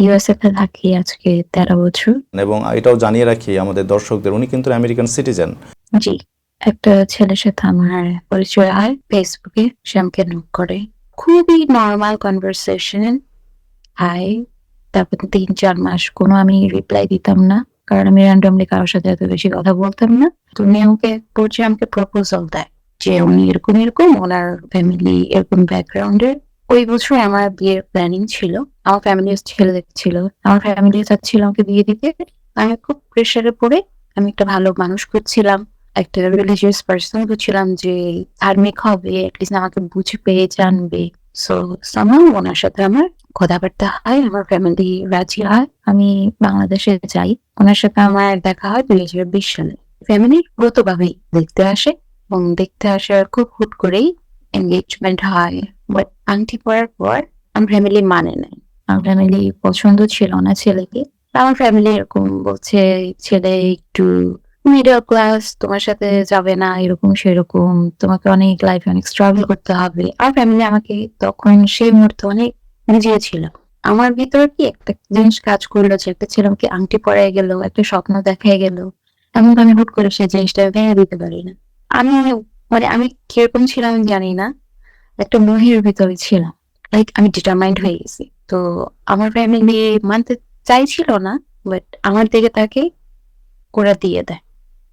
USA তে থাকি আজকে তেরো বছর। এবং এটাও জানিয়ে রাখি আমাদের দর্শকদের উনি কিন্তু আমেরিকান সিটিজেন। জি একটা ছেলের সাথে আমার পরিচয় হয় ফেসবুকে সে আমাকে নক করে। খুবই নর্মাল কনভারসেশন হাই তারপর তিন চার মাস কোনো আমি রিপ্লাই দিতাম না কারণ আমি র্যান্ডমলি কারোর সাথে এত বেশি কথা বলতাম না। তুমি আমাকে পড়ছে আমাকে প্রপোজাল দেয় যে উনি এরকম এরকম ওনার ফ্যামিলি এরকম ব্যাকগ্রাউন্ডের ওই বছর আমার বিয়ের প্ল্যানিং ছিল। আমার ফ্যামিলি ছেলে। দেখছিল আমার ফ্যামিলি চাচ্ছিল আমাকে বিয়ে দিতে। আমি খুব প্রেশারে পড়ে আমি একটা ভালো মানুষ করছিলাম একটা রিলিজিয়াস পার্সন করছিলাম যে ধার্মিক হবে অ্যাটলিস্ট আমাকে বুঝে পেয়ে জানবে। সো সামাও ওনার সাথে আমার কথাবার্তা হয়, আমার ফ্যামিলি রাজি হয়, আমি বাংলাদেশে যাই। ওনার সাথে আমার দেখা হয় দুই হাজার বিশ সালে। ফ্যামিলি ব্রতভাবেই দেখতে আসে এবং দেখতে আসার খুব হুট করেই এঙ্গেজমেন্ট হয় বাট আংটি পরার পর আমার ফ্যামিলি মানে নাই। আমার ফ্যামিলি পছন্দ ছিল না ছেলেকে। আমার ফ্যামিলি এরকম বলছে, ছেলে একটু মিডল ক্লাস তোমার সাথে যাবে না, এরকম সেরকম, তোমাকে অনেক লাইফে অনেক স্ট্রাগল করতে হবে। আর ফ্যামিলি আমাকে তখন সেই মুহূর্তে অনেক বুঝিয়েছিল আমার ভিতরে কি একটা জিনিস কাজ করল যে, একটা ছেলে আমাকে আংটি পরাই গেল, একটা স্বপ্ন দেখাই গেল, এমন আমি হুট করে সেই জিনিসটা ভেঙে দিতে পারি না। আমি মানে আমি কীরকম ছিলাম জানি না। একটা মোহের ভিতরে ছিলাম। লাইক আমি ডিটারমাইন্ড হয়ে গেছি। তো আমার ফ্যামিলি মানতে চাইছিল না বাট আমার দিকে তাকে ওরা দিয়ে দেয়।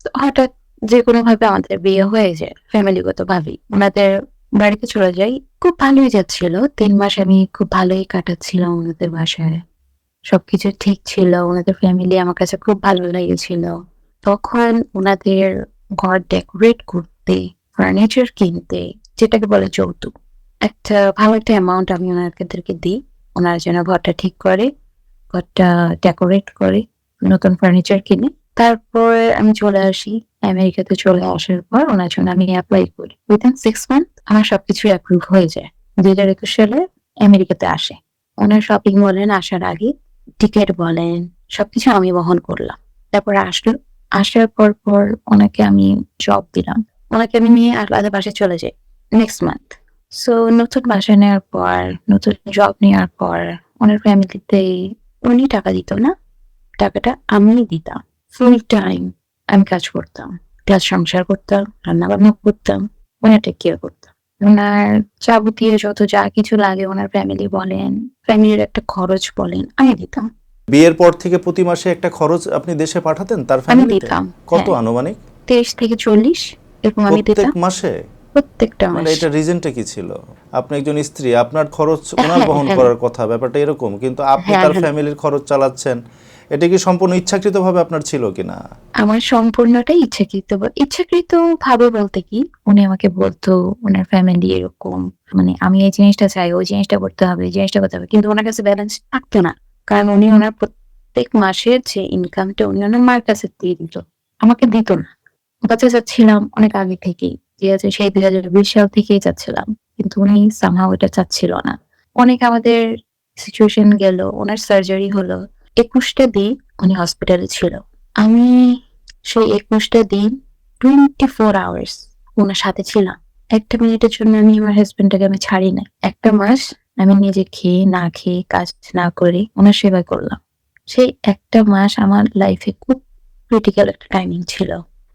তো হঠাৎ যে কোনো ভাবে আমাদের বিয়ে হয়ে যায় ফ্যামিলিগত ভাবেই ওনাদের বাড়িতে চলে যাই, খুব ভালোই যাচ্ছিল। তিন মাস আমি খুব ভালোই কাটাচ্ছিলাম ওনাদের বাসায়। সবকিছু ঠিক ছিল, ওনাদের ফ্যামিলি আমার কাছে খুব ভালো লেগেছিল। তখন ওনাদের ঘর ডেকোরেট করতে ফার্নিচার কিনতে, যেটাকে বলে যৌতুক। একটা ভালো একটা অ্যামাউন্ট আমি ওনাদেরকে দিই। ওনারা যেন ঘরটা ঠিক করে, ঘরটা ডেকোরেট করে, নতুন ফার্নিচার কিনে। তারপরে আমি চলে আসি। আমেরিকাতে চলে আসার পর ওনার জন্য আমি অ্যাপ্লাই করি। উইদিন সিক্স মান্থ আমার সবকিছু অ্যাপ্রুভ হয়ে যায়। দুই হাজার একুশ সালে আমেরিকাতে আসে। ওনার শপিং বলেন আসার আগে টিকিট বলেন, সবকিছু আমি বহন করলাম। তারপর আসলো। আসার পর পর ওনাকে আমি জব দিলাম। ওনাকে আমি নিয়ে আর আলাদা বাসায় চলে যাই নেক্সট মান্থ সো নতুন বাসায় নেওয়ার পর নতুন জব নেওয়ার পর ওনার ফ্যামিলিতে উনি টাকা দিত না। টাকাটা আমি দিতাম। ফুল টাইম আমি কাজ করতাম। কাজ সংসার করতাম রান্না বান্না করতাম ওনার টেক কেয়ার করতাম। ওনার যাবতীয় যত যা কিছু লাগে ওনার ফ্যামিলি বলেন ফ্যামিলির একটা খরচ বলেন আমি দিতাম। বিয়ের পর থেকে প্রতি মাসে একটা খরচ আপনি দেশে পাঠাতেন তার আমি ফ্যামিলিতে দিতাম কত হ্যাঁ। আনুমানিক? তেইশ থেকে চল্লিশ। এরকম আমি দিতাম। প্রত্যেক মাসে? প্রত্যেকটা মানে এটা রিজনটা কি ছিল? আপনি একজন স্ত্রী আপনার খরচ ওনার হ্যাঁ, বহন হ্যাঁ। করার কথা ব্যাপারটা এরকম কিন্তু আপনি হ্যাঁ, তার হ্যাঁ। ফ্যামিলির খরচ চালাচ্ছেন। এটা কি সম্পূর্ণ ইচ্ছাকৃতভাবে আপনার ছিল কিনা? আমার সম্পূর্ণটাই ইচ্ছাকৃত ইচ্ছাকৃত ভাবে বলতে কি উনি আমাকে বলতো ওনার ফ্যামিলি এরকম মানে আমি এই জিনিসটা চাই ওই জিনিসটা করতে হবে এই জিনিসটা করতে হবে কিন্তু ওনার কাছে ব্যালেন্স থাকতো না। কারণ উনি ওনার প্রত্যেক মাসের যে ইনকামটা উনি ওনার মার কাছে দিয়ে দিত আমাকে দিত না। কাছে চাচ্ছিলাম অনেক আগে থেকেই। ঠিক আছে, সেই দুই হাজার বিশ সাল থেকেই চাচ্ছিলাম কিন্তু উনি সামহাও এটা চাচ্ছিল না। অনেক আমাদের সিচুয়েশন গেল, ওনার সার্জারি হলো। একুশটা দিন উনি হসপিটালে ছিল। আমি সেই একুশটা দিন টোয়েন্টি ফোর আওয়ার্স ওনার সাথে ছিলাম। একটা মিনিটের জন্য আমি আমার হাজবেন্ডটাকে আমি ছাড়ি না একটা মাস আমি নিজে খেয়ে, না খেয়ে কাজ না করে ওনার সেবা করলাম। সেই একটা মাস আমার লাইফে খুব ক্রিটিক্যাল একটা টাইমিং ছিল।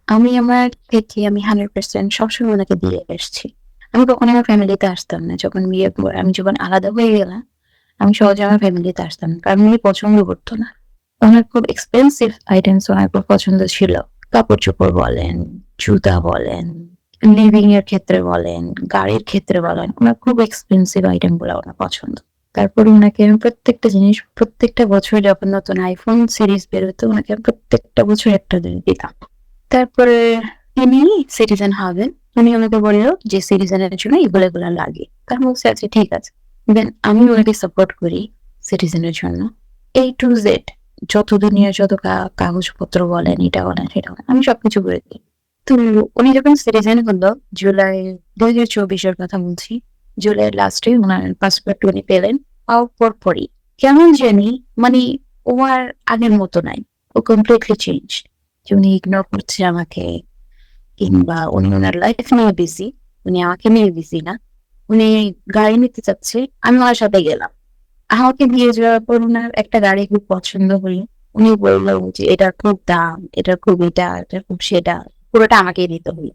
আমি আমার থেকে আমি হান্ড্রেড পার্সেন্ট সবসময় ওনাকে দিয়ে এসেছি আমি কখনো আমার ফ্যামিলিতে আসতাম না। যখন বিয়ে আমি যখন আলাদা হয়ে গেলাম আমি সহজে আমার ফ্যামিলিতে আসতাম না। কারণ উনি পছন্দ করতো না। ওনার খুব এক্সপেন্সিভ আইটেমস ওনার খুব পছন্দ ছিল। কাপড় চোপড় বলেন জুতা বলেন লিভিং এর ক্ষেত্রে বলেন গাড়ির ক্ষেত্রে বলেন ওনার খুব এক্সপেন্সিভ আইটেমগুলো ওনার পছন্দ। তারপরে ওনাকে আমি প্রত্যেকটা জিনিস প্রত্যেকটা বছর যখন নতুন আইফোন সিরিজ বেরোতো ওনাকে আমি প্রত্যেকটা বছর একটা জিনিস দিতাম। তারপরে তিনি সিটিজেন হবেন। উনি আমাকে বলল যে সিটিজেনের জন্য এগুলো এগুলো লাগে। তার বলছে আচ্ছা ঠিক আছে। দেন আমি ওনাকে সাপোর্ট করি সিটিজেনের জন্য। এই টু জেড যত দুনিয়ার যত কাগজপত্র বলেন, এটা বলেন, সেটা বলেন, আমি সবকিছু করে দিই। তো উনি যখন সিটিজেন হলো, জুলাই দুই হাজার চব্বিশের কথা বলছি, জুলাই লাস্টে ওনার পাসপোর্ট উনি পেলেন। পাওয়ার পর পরই কেমন জানি মানে ও আর আগের মতো নাই। ও কমপ্লিটলি চেঞ্জ উনি ইগনোর করছে আমাকে কিংবা উনি ওনার লাইফ নিয়ে বিজি উনি আমাকে নিয়ে বিজি না। উনি গাড়ি নিতে চাচ্ছে আমি ওনার সাথে গেলাম। আমাকে দিয়ে যাওয়ার পর ওনার একটা গাড়ি খুব পছন্দ হলো। উনি বলল যে এটার খুব দাম এটার খুব এটা এটা খুব সেটা। পুরোটা আমাকেই দিতে হলো।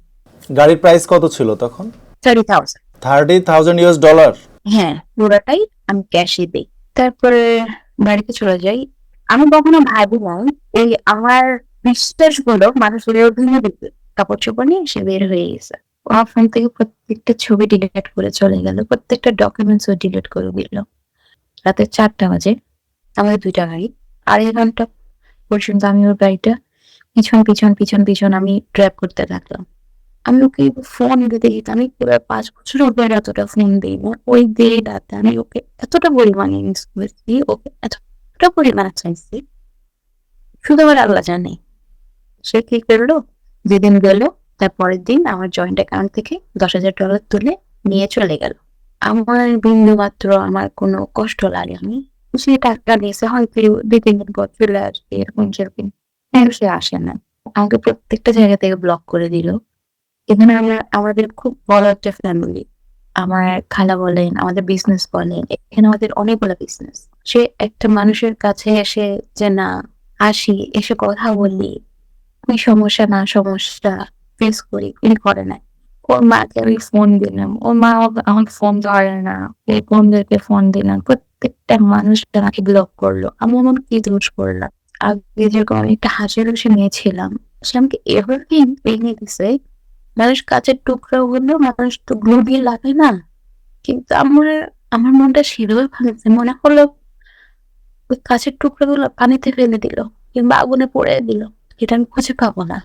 গাড়ির প্রাইস কত ছিল তখন? Thirty thousand thirty thousand US dollar হ্যাঁ পুরোটাই আমি ক্যাশে দিই। তারপরে বাড়িতে চলে যাই। আমি কখনো ভাবি না এই আমার বিশ্বাসগুলো মানুষের ভেঙে দিবে কাপড় চোপড় নিয়ে সে বের হয়ে গেছে। আমার ফোন থেকে প্রত্যেকটা ছবি ডিলিট করে চলে গেল, প্রত্যেকটা ডকুমেন্টস ও ডিলিট করে দিল। রাতে চারটা বাজে, আমাদের দুইটা গাড়ি, আড়াই ঘণ্টা পর্যন্ত আমি ওর গাড়িটা পিছন পিছন পিছন পিছন আমি ড্রাইভ করতে থাকলাম। আমি ওকে ফোন দিতে দিতে আমি পুরো পাঁচ বছর ওকে এতটা ফোন দিই না। ওই দিয়ে রাতে আমি ওকে এতটা পরিমাণে মিস করেছি, ওকে এতটা পরিমাণে চাইছি। শুধু আমার আল্লাহ জানে। সে কি করল? যেদিন গেল, তার পরের দিন আমার জয়েন্ট অ্যাকাউন্ট থেকে দশ হাজার ডলার তুলে নিয়ে চলে গেল। আমার বিন্দু মাত্র আমার কোনো কষ্ট লাগে আমি সে টাকা নিয়েছে, হয়তো দুই তিন দিন পর চলে আসবে, এরকম সেরকম। হ্যাঁ সে আসে না। আমাকে প্রত্যেকটা জায়গা থেকে ব্লক করে দিল। এখানে আমরা, আমাদের খুব বড় একটা ফ্যামিলি আমার খালা বলেন, আমাদের বিজনেস বলেন, এখানে আমাদের অনেকগুলো বিজনেস সে একটা মানুষের কাছে এসে যে, না, আসি, এসে কথা বলি। কি সমস্যা, না সমস্যা ফেস করি উনি করে না ওর মাকে আমি ফোন দিলাম। ওর মা আমাকে- ফোন ধরে না। এই বন্ধুদেরকে ফোন দিলাম। প্রত্যেকটা মানুষ আমাকে ব্লক করল। আমি এমন কি দোষ করলাম? আগে যেরকম আমি একটা হাসি রসে নিয়েছিলাম সে আমাকে এভাবে ভেঙে দিছে। মানুষ কাচের টুকরা হলো মানুষ তো গ্লু দিয়ে লাগায় না। কিন্তু আমার আমার মনটা সেভাবে ভাঙছে মনে হলো, ওই কাচের টুকরা গুলো পানিতে ফেলে দিল কিংবা আগুনে পড়ে দিল। এটা আমি খুঁজে পাবো না।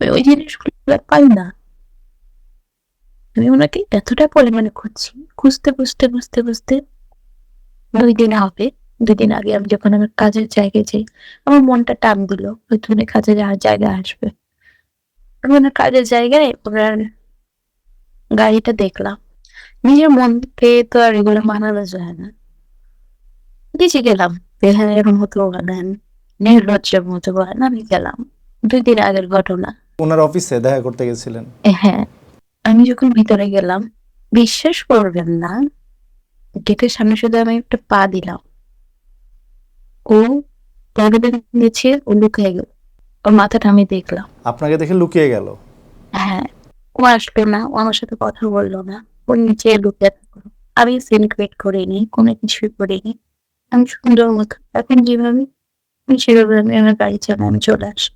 ওই জিনিসগুলো পাই না। আমি ওনাকে এতটা পরিমাণে খুঁজছি, খুঁজতে খুঁজতে খুঁজতে খুঁজতে দুই দিন হবে। দুই দিন আগে আমি যখন আমার কাজের জায়গায় যাই, আমার মনটা টান দিল, হয়তো উনি কাজে যাওয়ার জায়গায় আসবে। আমি ওনার কাজের জায়গায় ওনার গাড়িটা দেখলাম। নিজের মনকে তো আর এগুলো মানানো যায় না। নিচে গেলাম এখানে এরকম হতো বলেন নির্লজ্জের মতো বলেন আমি গেলাম দুই দিন আগের ঘটনা ওনার অফিসে দেখা করতে গেছিলেন। হ্যাঁ আমি যখন ভিতরে গেলাম বিশ্বাস করবেন না গেটের সামনে শুধু আমি একটা পা দিলাম। ও দরজা নিচে ও লুকিয়ে গেল। ওর মাথাটা আমি দেখলাম। আপনাকে দেখে লুকিয়ে গেল? হ্যাঁ। ও আসলো না ও আমার সাথে কথা বলল না। ও নিচে লুকিয়ে থাকল। আমি সিন ক্রিয়েট করিনি কোনো কিছুই করিনি। আমি সুন্দর মতো এখন যেভাবে আমি সেভাবে আমি আমার গাড়ি আমি চলে আসি